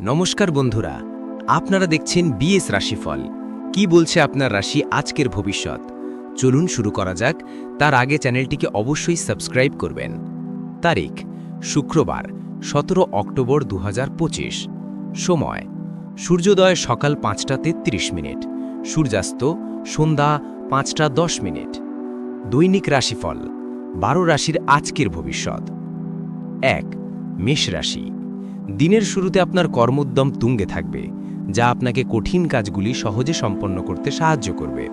নমস্কার বন্ধুরা, আপনারা দেখছেন বিএস রাশিফল। কি বলছে আপনার রাশি আজকের ভবিষ্যৎ? চলুন শুরু করা যাক, তার আগে চ্যানেলটিকে অবশ্যই সাবস্ক্রাইব করবেন। তারিখ, শুক্রবার, সতেরো অক্টোবর দু হাজার পঁচিশ। সময়, সূর্যোদয় সকাল পাঁচটা তেত্রিশ মিনিট, সূর্যাস্ত সন্ধ্যা পাঁচটা দশ মিনিট। দৈনিক রাশিফল, বারো রাশির আজকের ভবিষ্যৎ। এক, মেষ রাশি দিনের শুরুতে আপনার কর্মোদ্যম তুঙ্গে থাকবে, যা আপনাকে কঠিন কাজগুলি সহজে সম্পন্ন করতে সাহায্য করবে।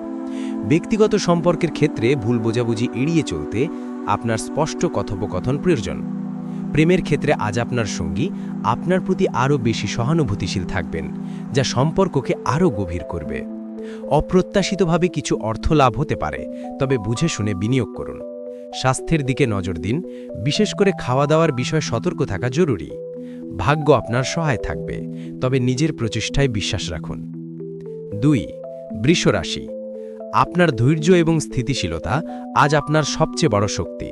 ব্যক্তিগত সম্পর্কের ক্ষেত্রে ভুল বোঝাবুঝি এড়িয়ে চলতে আপনার স্পষ্ট কথোপকথন প্রয়োজন। প্রেমের ক্ষেত্রে আজ আপনার সঙ্গী আপনার প্রতি আরও বেশি সহানুভূতিশীল থাকবেন, যা সম্পর্ককে আরও গভীর করবে। অপ্রত্যাশিতভাবে কিছু অর্থ লাভ হতে পারে, তবে বুঝে শুনে বিনিয়োগ করুন। স্বাস্থ্যের দিকে নজর দিন, বিশেষ করে খাওয়া দাওয়ার বিষয়ে সতর্ক থাকা জরুরি। ভাগ্য আপনার সহায় থাকবে, তবে নিজের প্রচেষ্টায় বিশ্বাস রাখুন। দুই, বৃষরাশি। আপনার ধৈর্য এবং স্থিতিশীলতা আজ আপনার সবচেয়ে বড় শক্তি।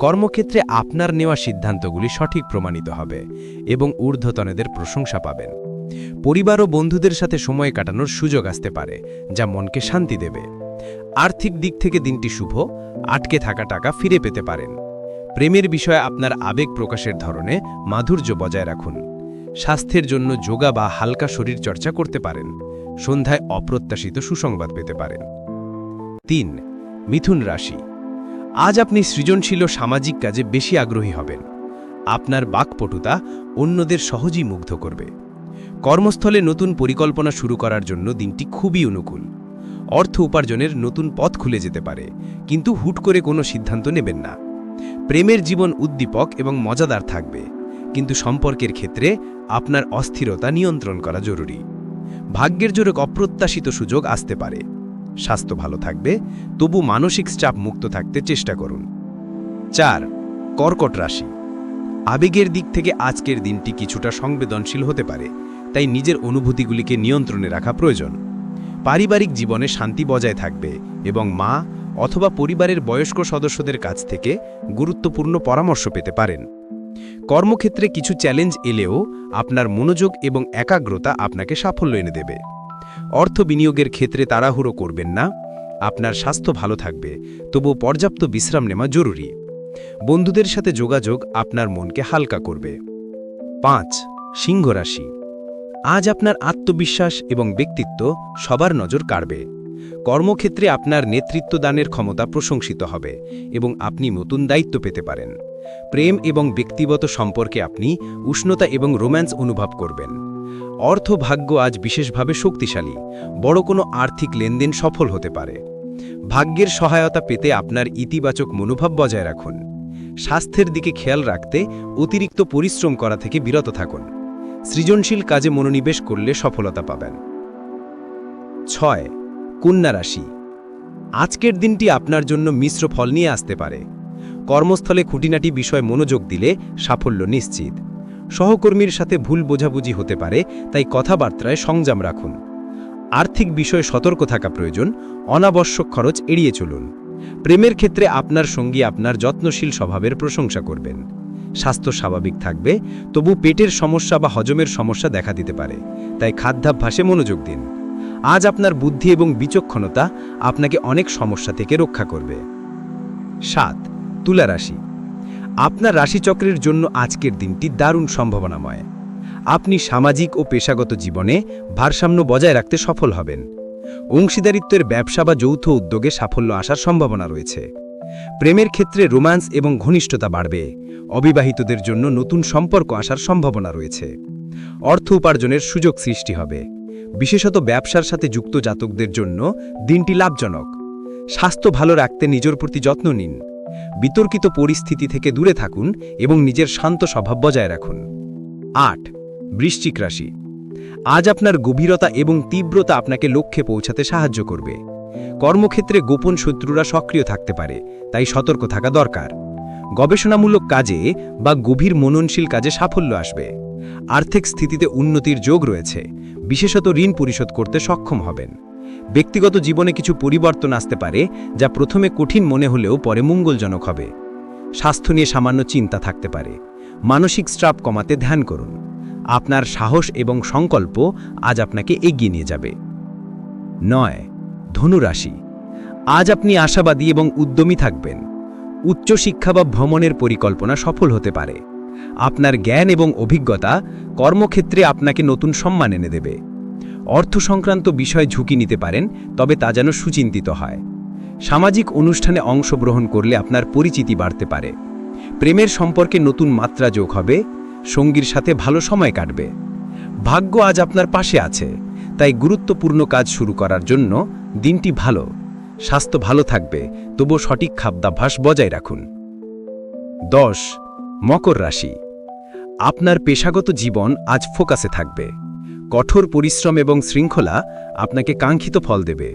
কর্মক্ষেত্রে আপনার নেওয়া সিদ্ধান্তগুলি সঠিক প্রমাণিত হবে এবং ঊর্ধ্বতনেদের প্রশংসা পাবেন। পরিবার ও বন্ধুদের সাথে সময় কাটানোর সুযোগ আসতে পারে, যা মনকে শান্তি দেবে। আর্থিক দিক থেকে দিনটি শুভ, আটকে থাকা টাকা ফিরে পেতে পারেন। প্রেমের বিষয়ে আপনার আবেগ প্রকাশের ধরনে মাধুর্য বজায় রাখুন। স্বাস্থ্যের জন্য যোগা বা হালকা শরীর চর্চা করতে পারেন। সন্ধ্যায় অপ্রত্যাশিত সুসংবাদ পেতে পারেন। তিন, মিথুন রাশি। আজ আপনি সৃজনশীল সামাজিক কাজে বেশি আগ্রহী হবেন। আপনার বাকপটুতা অন্যদের সহজেই মুগ্ধ করবে। কর্মস্থলে নতুন পরিকল্পনা শুরু করার জন্য দিনটি খুবই অনুকূল। অর্থ উপার্জনের নতুন পথ খুলে যেতে পারে, কিন্তু হুট করে কোনো সিদ্ধান্ত নেবেন না। প্রেমের জীবন উদ্দীপক এবং মজাদার থাকবে। কিন্তু সম্পর্কের ক্ষেত্রে আপনার অস্থিরতা নিয়ন্ত্রণ করা জরুরি। ভাগ্যের জোরে অপ্রত্যাশিত সুযোগ আসতে পারে। স্বাস্থ্য ভালো থাকবে, তবু মানসিক চাপ মুক্ত থাকতে চেষ্টা করুন। চার, কর্কট রাশি। আবেগের দিক থেকে আজকের দিনটি কিছুটা সংবেদনশীল হতে পারে, তাই নিজের অনুভূতিগুলিকে নিয়ন্ত্রণে রাখা প্রয়োজন। পারিবারিক জীবনে শান্তি বজায় থাকবে এবং মা অথবা পরিবারের বয়স্ক সদস্যদের কাছ থেকে গুরুত্বপূর্ণ পরামর্শ পেতে পারেন। কর্মক্ষেত্রে কিছু চ্যালেঞ্জ এলেও আপনার মনোযোগ এবং একাগ্রতা আপনাকে সাফল্য এনে দেবে। অর্থ বিনিয়োগের ক্ষেত্রে তাড়াহুড়ো করবেন না, আপনার স্বাস্থ্য ভালো থাকবে তবু পর্যাপ্ত বিশ্রাম নেওয়া জরুরি। বন্ধুদের সাথে যোগাযোগ আপনার মনকে হালকা করবে। পাঁচ সিংহ রাশি আজ আপনার আত্মবিশ্বাস এবং ব্যক্তিত্ব সবার নজর কাড়বে। কর্মক্ষেত্রে আপনার নেতৃত্ব দানের ক্ষমতা প্রশংসিত হবে এবং আপনি নতুন দায়িত্ব পেতে পারেন। প্রেম এবং ব্যক্তিগত সম্পর্কে আপনি উষ্ণতা এবং রোম্যান্স অনুভব করবেন। অর্থ ভাগ্য আজ বিশেষভাবে শক্তিশালী, বড় কোনো আর্থিক লেনদেন সফল হতে পারে। ভাগ্যের সহায়তা পেতে আপনার ইতিবাচক মনোভাব বজায় রাখুন। স্বাস্থ্যের দিকে খেয়াল রাখতে অতিরিক্ত পরিশ্রম করা থেকে বিরত থাকুন। সৃজনশীল কাজে মনোনিবেশ করলে সফলতা পাবেন। ছয় কন্যা রাশি। আজকের দিনটি আপনার জন্য মিশ্র ফল নিয়ে আসতে পারে। কর্মস্থলে খুঁটিনাটি বিষয় মনোযোগ দিলে সাফল্য নিশ্চিত। সহকর্মীর সাথে ভুল বোঝাবুঝি হতে পারে, তাই কথাবার্তায় সংযম রাখুন। আর্থিক বিষয়ে সতর্ক থাকা প্রয়োজন, অনাবশ্যক খরচ এড়িয়ে চলুন। প্রেমের ক্ষেত্রে আপনার সঙ্গী আপনার যত্নশীল স্বভাবের প্রশংসা করবেন। স্বাস্থ্য স্বাভাবিক থাকবে, তবু পেটের সমস্যা বা হজমের সমস্যা দেখা দিতে পারে, তাই খাদ্যাভ্যাসে মনোযোগ দিন। আজ আপনার বুদ্ধি এবং বিচক্ষণতা আপনাকে অনেক সমস্যা থেকে রক্ষা করবে। সাত, তুলা রাশি। আপনার রাশিচক্রের জন্য আজকের দিনটি দারুণ সম্ভাবনাময়। আপনি সামাজিক ও পেশাগত জীবনে ভারসাম্য বজায় রাখতে সফল হবেন। অংশীদারিত্বের ব্যবসা বা যৌথ উদ্যোগে সাফল্য আসার সম্ভাবনা রয়েছে। প্রেমের ক্ষেত্রে রোম্যান্স এবং ঘনিষ্ঠতা বাড়বে। অবিবাহিতদের জন্য নতুন সম্পর্ক আসার সম্ভাবনা রয়েছে। অর্থ উপার্জনের সুযোগ সৃষ্টি হবে। বিশেষত ব্যবসার সাথে যুক্ত জাতকদের জন্য দিনটি লাভজনক। স্বাস্থ্য ভালো রাখতে নিজের প্রতি যত্ন নিন। বিতর্কিত পরিস্থিতি থেকে দূরে থাকুন এবং নিজের শান্ত স্বভাব বজায় রাখুন। আট, বৃশ্চিক রাশি। আজ আপনার গভীরতা এবং তীব্রতা আপনাকে লক্ষ্যে পৌঁছাতে সাহায্য করবে। কর্মক্ষেত্রে গোপন শত্রুরা সক্রিয় থাকতে পারে, তাই সতর্ক থাকা দরকার। গবেষণামূলক কাজে বা গভীর মননশীল কাজে সাফল্য আসবে। আর্থিক স্থিতিতে উন্নতির যোগ রয়েছে। বিশেষত ঋণ পরিশোধ করতে সক্ষম হবেন। ব্যক্তিগত জীবনে কিছু পরিবর্তন আসতে পারে, যা প্রথমে কঠিন মনে হলেও পরে মঙ্গলজনক হবে। স্বাস্থ্য নিয়ে সামান্য চিন্তা থাকতে পারে। মানসিক স্ট্রাপ কমাতে ধ্যান করুন। আপনার সাহস এবং সংকল্প আজ আপনাকে এগিয়ে নিয়ে যাবে। নয়, ধনুরাশি। আজ আপনি আশাবাদী এবং উদ্যমী থাকবেন। উচ্চশিক্ষা বা ভ্রমণের পরিকল্পনা সফল হতে পারে। আপনার জ্ঞান এবং অভিজ্ঞতা কর্মক্ষেত্রে আপনাকে নতুন সম্মান এনে দেবে। অর্থ সংক্রান্ত বিষয়ে ঝুঁকি নিতে পারেন, তবে তা যেন সুচিন্তিত হয়। সামাজিক অনুষ্ঠানে অংশগ্রহণ করলে আপনার পরিচিতি বাড়তে পারে। প্রেমের সম্পর্কে নতুন মাত্রা যোগ হবে, সঙ্গীর সাথে ভালো সময় কাটবে। ভাগ্য আজ আপনার পাশে আছে, তাই গুরুত্বপূর্ণ কাজ শুরু করার জন্য দিনটি ভালো, স্বাস্থ্য ভালো থাকবে তবু সঠিক খাদ্যাভ্যাস বজায় রাখুন। দশ মকর রাশি। আপনার পেশাগত জীবন আজ ফোকাসে থাকবে। কঠোর পরিশ্রম এবং শৃঙ্খলা আপনাকে কাঙ্ক্ষিত ফল দেবে।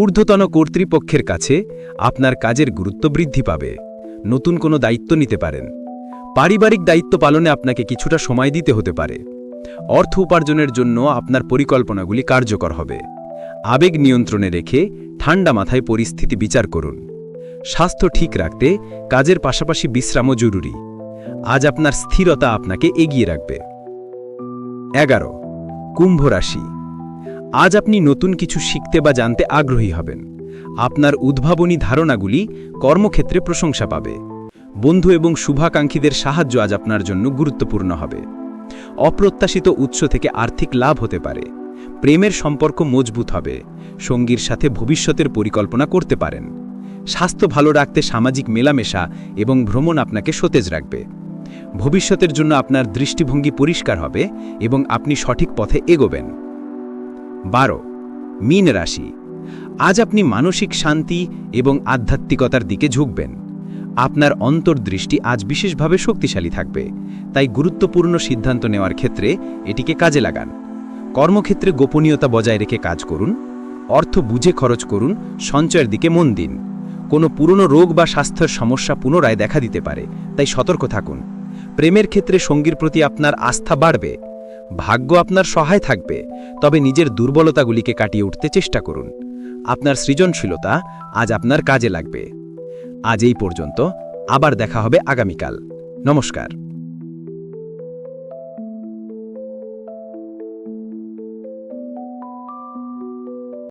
ঊর্ধ্বতন কর্তৃপক্ষের কাছে আপনার কাজের গুরুত্ব বৃদ্ধি পাবে। নতুন কোনো দায়িত্ব নিতে পারেন। পারিবারিক দায়িত্ব পালনে আপনাকে কিছুটা সময় দিতে হতে পারে। অর্থ উপার্জনের জন্য আপনার পরিকল্পনাগুলি কার্যকর হবে। আবেগ নিয়ন্ত্রণে রেখে ঠান্ডা মাথায় পরিস্থিতি বিচার করুন। স্বাস্থ্য ঠিক রাখতে কাজের পাশাপাশি বিশ্রামও জরুরি। আজ আপনার স্থিরতা আপনাকে এগিয়ে রাখবে। এগারো, কুম্ভ রাশি। আজ আপনি নতুন কিছু শিখতে বা জানতে আগ্রহী হবেন। আপনার উদ্ভাবনী ধারণাগুলি কর্মক্ষেত্রে প্রশংসা পাবে। বন্ধু এবং শুভাকাঙ্ক্ষীদের সাহায্য আজ আপনার জন্য গুরুত্বপূর্ণ হবে। অপ্রত্যাশিত উৎস থেকে আর্থিক লাভ হতে পারে। প্রেমের সম্পর্ক মজবুত হবে। সঙ্গীর সাথে ভবিষ্যতের পরিকল্পনা করতে পারেন। স্বাস্থ্য ভালো রাখতে সামাজিক মেলামেশা এবং ভ্রমণ আপনাকে সতেজ রাখবে। ভবিষ্যতের জন্য আপনার দৃষ্টিভঙ্গি পরিষ্কার হবে এবং আপনি সঠিক পথে এগোবেন। বারো, মীন রাশি। আজ আপনি মানসিক শান্তি এবং আধ্যাত্মিকতার দিকে ঝুঁকবেন। আপনার অন্তর্দৃষ্টি আজ বিশেষভাবে শক্তিশালী থাকবে, তাই গুরুত্বপূর্ণ সিদ্ধান্ত নেওয়ার ক্ষেত্রে এটিকে কাজে লাগান। কর্মক্ষেত্রে গোপনীয়তা বজায় রেখে কাজ করুন। অর্থ বুঝে খরচ করুন। সঞ্চয়ের দিকে মন দিন। কোনো পুরনো রোগ বা স্বাস্থ্যের সমস্যা পুনরায় দেখা দিতে পারে, তাই সতর্ক থাকুন। প্রেমের ক্ষেত্রে সঙ্গীর প্রতি আপনার আস্থা বাড়বে, ভাগ্য আপনার সহায় থাকবে, তবে নিজের দুর্বলতাগুলিকে কাটিয়ে উঠতে চেষ্টা করুন। আপনার সৃজনশীলতা আজ আপনার কাজে লাগবে। আজ এই পর্যন্ত, আবার দেখা হবে আগামীকাল। নমস্কার।